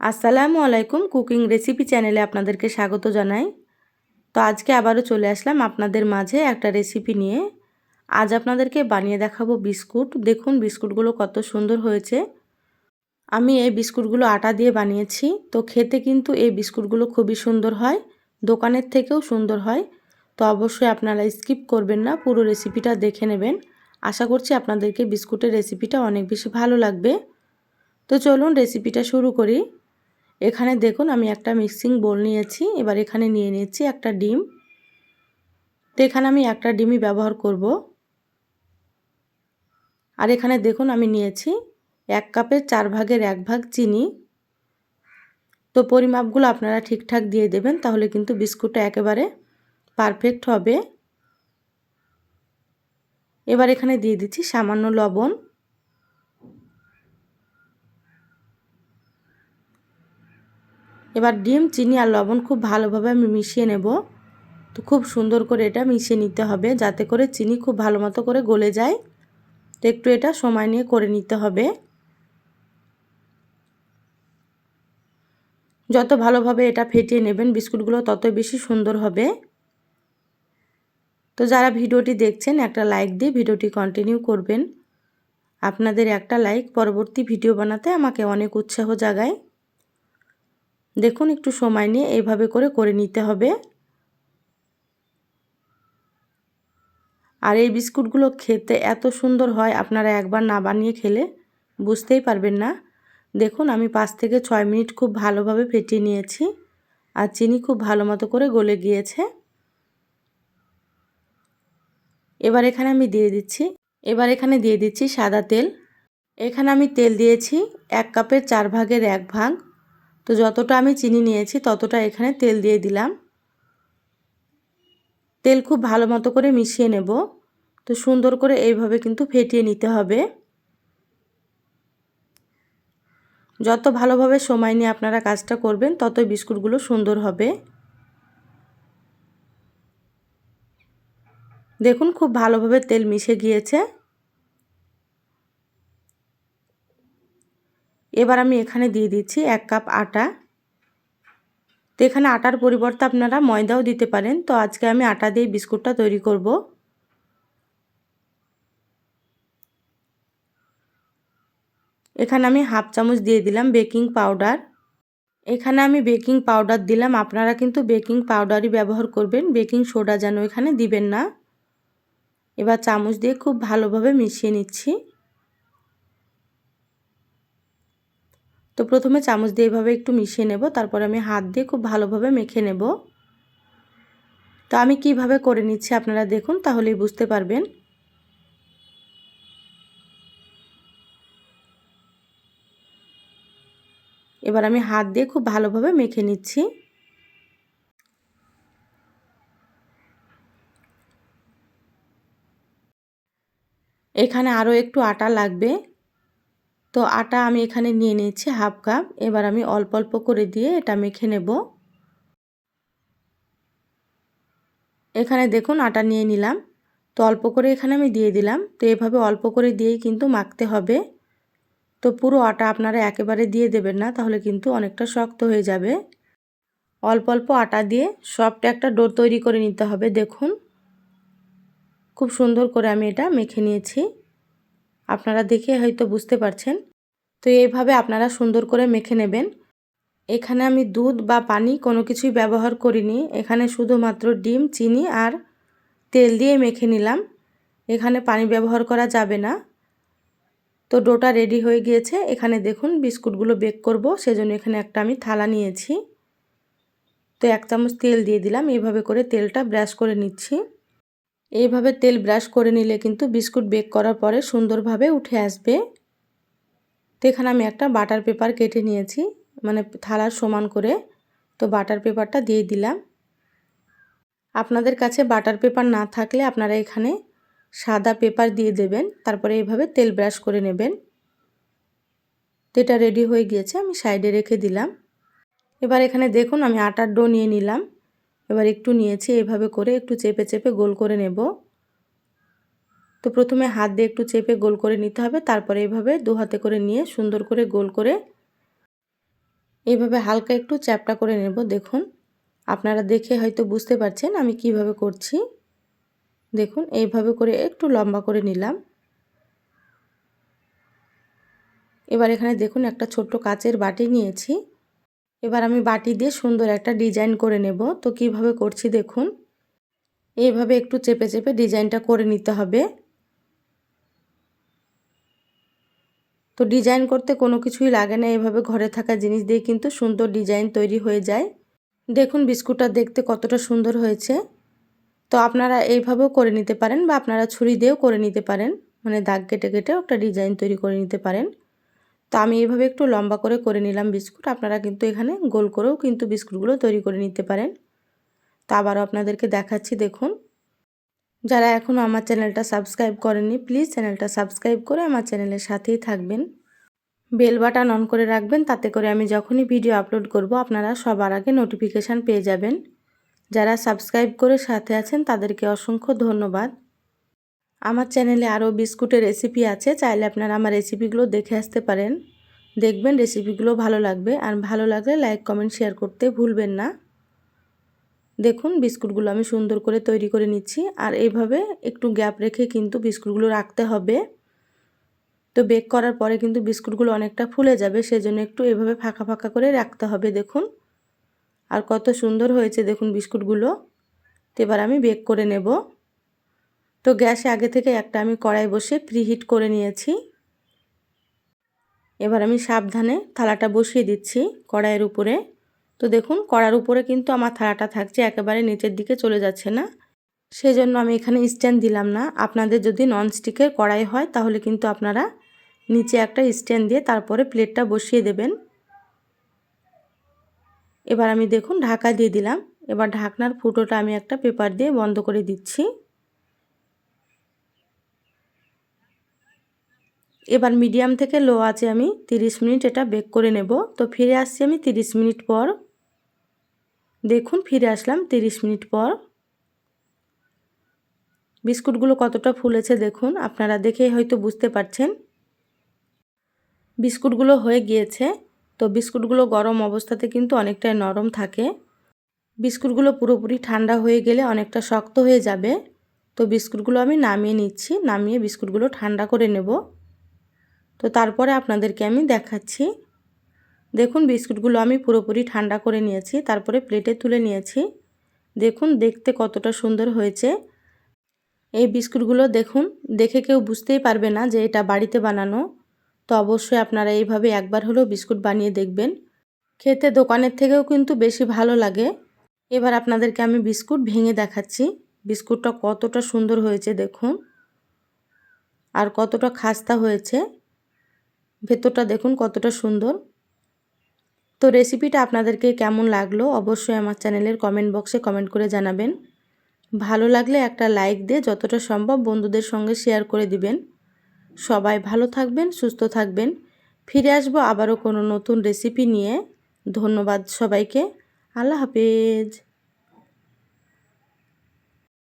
আসসালামু আলাইকুম cooking recipe চ্যানেলে আপনাদেরকে স্বাগত জানাই। তো আজকে আবারও চলে আসলাম আপনাদের মাঝে একটা রেসিপি নিয়ে। আজ আপনাদেরকে বানিয়ে দেখাবো বিস্কুট। দেখুন বিস্কুটগুলো কত সুন্দর হয়েছে। আমি এই বিস্কুটগুলো আটা দিয়ে বানিয়েছি। তো খেতে কিন্তু এই বিস্কুটগুলো খুবই সুন্দর হয়, দোকানের থেকেও সুন্দর হয়। তো অবশ্যই আপনারা স্কিপ করবেন না, পুরো রেসিপিটা দেখে নেবেন। আশা করছি আপনাদেরকে বিস্কুটের রেসিপিটা অনেক বেশি ভালো লাগবে। তো চলুন রেসিপিটা শুরু করি। এখানে দেখুন আমি একটা মিক্সিং বোল নিয়েছি, এবার এখানে নিয়ে নিয়েছি একটা ডিম। তো এখানে আমি একটা ডিমই ব্যবহার করব। আর এখানে দেখুন আমি নিয়েছি এক কাপের চার ভাগের এক ভাগ চিনি। তো পরিমাপগুলো আপনারা ঠিকঠাক দিয়ে দেবেন, তাহলে কিন্তু বিস্কুটটা একেবারে পারফেক্ট হবে। এবার এখানে দিয়ে দিচ্ছি সামান্য লবণ। এবার ডিম, চিনি আর লবণ খুব ভালোভাবে আমি মিশিয়ে নেব। তো খুব সুন্দর করে এটা মিশিয়ে নিতে হবে যাতে করে চিনি খুব ভালো মতো করে গলে যায়। তো একটু এটা সময় নিয়ে করে নিতে হবে। যত ভালোভাবে এটা ফেটিয়ে নেবেন বিস্কুটগুলো তত বেশি সুন্দর হবে। তো যারা ভিডিওটি দেখছেন, একটা লাইক দিয়ে ভিডিওটি কন্টিনিউ করবেন। আপনাদের একটা লাইক পরবর্তী ভিডিও বানাতে আমাকে অনেক উৎসাহ জাগায়। দেখুন, একটু সময় নিয়ে এইভাবে করে করে নিতে হবে। আর এই বিস্কুটগুলো খেতে এত সুন্দর হয়, আপনারা একবার না বানিয়ে খেলে বুঝতেই পারবেন না। দেখুন, আমি পাঁচ থেকে ছয় মিনিট খুব ভালোভাবে ফেটিয়ে নিয়েছি আর চিনি খুব ভালো মতো করে গলে গিয়েছে। এবার এখানে আমি দিয়ে দিচ্ছি, এবার এখানে দিয়ে দিচ্ছি সাদা তেল। এখানে আমি তেল দিয়েছি এক কাপের চার ভাগের এক ভাগ। তো যতটা আমি চিনি নিয়েছি, ততটা এখানে তেল দিয়ে দিলাম। তেল খুব ভালো মতো করে মিশিয়ে নেব। তো সুন্দর করে এইভাবে কিন্তু ফেটিয়ে নিতে হবে। যত ভালোভাবে সময় নিয়ে আপনারা কাজটা করবেন, ততই বিস্কুটগুলো সুন্দর হবে। দেখুন, খুব ভালোভাবে তেল মিশে গিয়েছে। এবার আমি এখানে দিয়ে দিচ্ছি এক কাপ আটা। তো এখানে আটার পরিবর্তে আপনারা ময়দাও দিতে পারেন। তো আজকে আমি আটা দিয়ে বিস্কুটটা তৈরি করব। এখানে আমি হাফ চামচ দিয়ে দিলাম বেকিং পাউডার। এখানে আমি বেকিং পাউডার দিলাম। আপনারা কিন্তু বেকিং পাউডারই ব্যবহার করবেন। বেকিং সোডা যেন এখানে দিবেন না। এবার চামচ দিয়ে খুব ভালোভাবে মিশিয়ে নিচ্ছি। তো প্রথমে চামচ দিয়ে এভাবে একটু মিশিয়ে নেব, তারপরে আমি হাত দিয়ে খুব ভালোভাবে মেখে নেব। তো আমি কীভাবে করে নিচ্ছি আপনারা দেখুন, তাহলেই বুঝতে পারবেন। এবার আমি হাত দিয়ে খুব ভালোভাবে মেখে নিচ্ছি। এখানে আরও একটু আটা লাগবে। তো আটা আমি এখানে নিয়ে নিয়েছি হাফ কাপ। এবার আমি অল্প অল্প করে দিয়ে এটা মেখে নেব। এখানে দেখুন আটা নিয়ে নিলাম। তো অল্প করে এখানে আমি দিয়ে দিলাম। তো এভাবে অল্প করে দিয়েই কিন্তু মাখতে হবে। তো পুরো আটা আপনারা একেবারে দিয়ে দেবেন না, তাহলে কিন্তু অনেকটা শক্ত হয়ে যাবে। অল্প অল্প আটা দিয়ে সফট একটা ডো তৈরি করে নিতে হবে, দেখুন। খুব সুন্দর করে আমি এটা মেখে নিয়েছি। আপনারা দেখে হয়তো বুঝতে পারছেন। তো এইভাবে আপনারা সুন্দর করে মেখে নেবেন। এখানে আমি দুধ বা পানি কোনো কিছুই ব্যবহার করিনি। এখানে শুধুমাত্র ডিম, চিনি আর তেল দিয়ে মেখে নিলাম। এখানে পানি ব্যবহার করা যাবে না। তো ডোটা রেডি হয়ে গিয়েছে। এখানে দেখুন বিস্কুটগুলো বেক করব। সেজন্য এখানে একটা আমি থালা নিয়েছি। তো এক চামচ তেল দিয়ে দিলাম। এইভাবে করে তেলটা ব্রাশ করে নিচ্ছি। এইভাবে তেল ব্রাশ করে নিলে কিন্তু বিস্কুট বেক করার পরে সুন্দরভাবে উঠে আসবে। তো এখানে আমি একটা বাটার পেপার কেটে নিয়েছি মানে থালার সমান করে। তো বাটার পেপারটা দিয়ে দিলাম। আপনাদের কাছে বাটার পেপার না থাকলে আপনারা এখানে সাদা পেপার দিয়ে দেবেন, তারপরে এইভাবে তেল ব্রাশ করে নেবেন। তো এটা রেডি হয়ে গিয়েছে, আমি সাইডে রেখে দিলাম। এবার এখানে দেখুন, আমি আটার ডো নিয়ে নিলাম। এবার একটু নিয়েছি, এভাবে করে একটু চেপে চেপে গোল করে নেব। তো প্রথমে হাত দিয়ে একটু চেপে গোল করে নিতে হবে, তারপরে এভাবে দু হাতে করে নিয়ে সুন্দর করে গোল করে এইভাবে হালকা একটু চ্যাপটা করে নেব। দেখুন, আপনারা দেখে হয়তো বুঝতে পারছেন আমি কীভাবে করছি। দেখুন, এইভাবে করে একটু লম্বা করে নিলাম। এবার এখানে দেখুন একটা ছোট্ট কাচের বাটি নিয়েছি। এবার আমি বাটি দিয়ে সুন্দর একটা ডিজাইন করে নেব। তো কীভাবে করছি দেখুন। এইভাবে একটু চেপে চেপে ডিজাইনটা করে নিতে হবে। তো ডিজাইন করতে কোনো কিছুই লাগে না। এভাবে ঘরে থাকা জিনিস দিয়ে কিন্তু সুন্দর ডিজাইন তৈরি হয়ে যায়। দেখুন বিস্কুটটা দেখতে কতটা সুন্দর হয়েছে। তো আপনারা এইভাবেও করে নিতে পারেন বা আপনারা ছুরি দিয়েও করে নিতে পারেন। মানে দাগ কেটে কেটেও একটা ডিজাইন তৈরি করে নিতে পারেন। তো আমি এইভাবে একটু লম্বা করে করে নিলাম বিস্কুট। আপনারা কিন্তু এখানে গোল করেও কিন্তু বিস্কুটগুলো তৈরি করে নিতে পারেন। তা আবারও আপনাদেরকে দেখাচ্ছি, দেখুন। যারা এখনও আমার চ্যানেলটা সাবস্ক্রাইব করেননি, প্লিজ চ্যানেলটা সাবস্ক্রাইব করে আমার চ্যানেলের সাথেই থাকবেন। বেল বাটন অন করে রাখবেন, তাতে করে আমি যখনই ভিডিও আপলোড করব, আপনারা সবার আগে নোটিফিকেশান পেয়ে যাবেন। যারা সাবস্ক্রাইব করে সাথে আছেন, তাদেরকে অসংখ্য ধন্যবাদ। আমার চ্যানেলে আরও বিস্কুটের রেসিপি আছে, চাইলে আপনারা আমার রেসিপিগুলো দেখে আসতে পারেন। দেখবেন রেসিপিগুলো ভালো লাগবে, আর ভালো লাগলে লাইক কমেন্ট শেয়ার করতে ভুলবেন না। দেখুন, বিস্কুটগুলো আমি সুন্দর করে তৈরি করে নিচ্ছি, আর এইভাবে একটু গ্যাপ রেখে কিন্তু বিস্কুটগুলো রাখতে হবে। তো বেক করার পরে কিন্তু বিস্কুটগুলো অনেকটা ফুলে যাবে, সেজন্য একটু এভাবে ফাঁকা ফাঁকা করে রাখতে হবে, দেখুন। আর কত সুন্দর হয়েছে, দেখুন বিস্কুটগুলো। তো এবার আমি বেক করে নেব। তো গ্যাসে আগে থেকে একটা আমি কড়াই বসে প্রিহিট করে নিয়েছি। এবার আমি সাবধানে থালাটা বসিয়ে দিচ্ছি কড়াইয়ের উপরে। তো দেখুন, কড়ার উপরে কিন্তু আমার থালাটা থাকছে, একেবারে নিচের দিকে চলে যাচ্ছে না। সেজন্য আমি এখানে স্ট্যান্ড দিলাম না। আপনাদের যদি ননস্টিকের কড়াই হয়, তাহলে কিন্তু আপনারা নিচে একটা স্ট্যান্ড দিয়ে তারপরে প্লেটটা বসিয়ে দেবেন। এবার আমি দেখুন, ঢাকা দিয়ে দিলাম। এবার ঢাকনার ফুটোটা আমি একটা পেপার দিয়ে বন্ধ করে দিচ্ছি। এবার মিডিয়াম থেকে লো আছে আমি 30 মিনিট এটা বেক করে নেব। তো ফিরে আসছি আমি 30 মিনিট পর। দেখুন, ফিরে আসলাম 30 মিনিট পর। বিস্কুটগুলো কতটা ফুলেছে দেখুন, আপনারা দেখেই হয়তো বুঝতে পারছেন। বিস্কুটগুলো হয়ে গিয়েছে, তো বিস্কুটগুলো গরম অবস্থাতে কিন্তু অনেকটাই নরম থাকে। বিস্কুটগুলো পুরোপুরি ঠান্ডা হয়ে গেলে অনেকটা শক্ত হয়ে যাবে। তো বিস্কুটগুলো আমি নামিয়ে নিচ্ছি, নামিয়ে বিস্কুটগুলো ঠান্ডা করে নেব। তো তারপরে আপনাদেরকে আমি দেখাচ্ছি। দেখুন, বিস্কুটগুলো আমি পুরোপুরি ঠান্ডা করে নিয়েছি, তারপরে প্লেটে তুলে নিয়েছি। দেখুন, দেখতে কতটা সুন্দর হয়েছে। এই বিস্কুটগুলো দেখুন, দেখে কেউ বুঝতেই পারবে না যে এটা বাড়িতে বানানো। তো অবশ্যই আপনারা এইভাবে একবার হলেও বিস্কুট বানিয়ে দেখবেন। খেতে দোকানের থেকেও কিন্তু বেশি ভালো লাগে। এবার আপনাদেরকে আমি বিস্কুট ভেঙে দেখাচ্ছি। বিস্কুটটা কতটা সুন্দর হয়েছে, দেখুন। আর কতটা খাস্তা হয়েছে। ভেতরটা দেখুন কতটা সুন্দর। তো রেসিপিটা আপনাদেরকে কেমন লাগল অবশ্যই আমার চ্যানেলের কমেন্ট বক্সে কমেন্ট করে জানাবেন। ভালো লাগলে একটা লাইক দিয়ে যতটা সম্ভব বন্ধুদের সঙ্গে শেয়ার করে দিবেন। সবাই ভালো থাকবেন, সুস্থ থাকবেন। ফিরে আসব আবারও কোনো নতুন রেসিপি নিয়ে। ধন্যবাদ সবাইকে। আল্লাহ হাফেজ।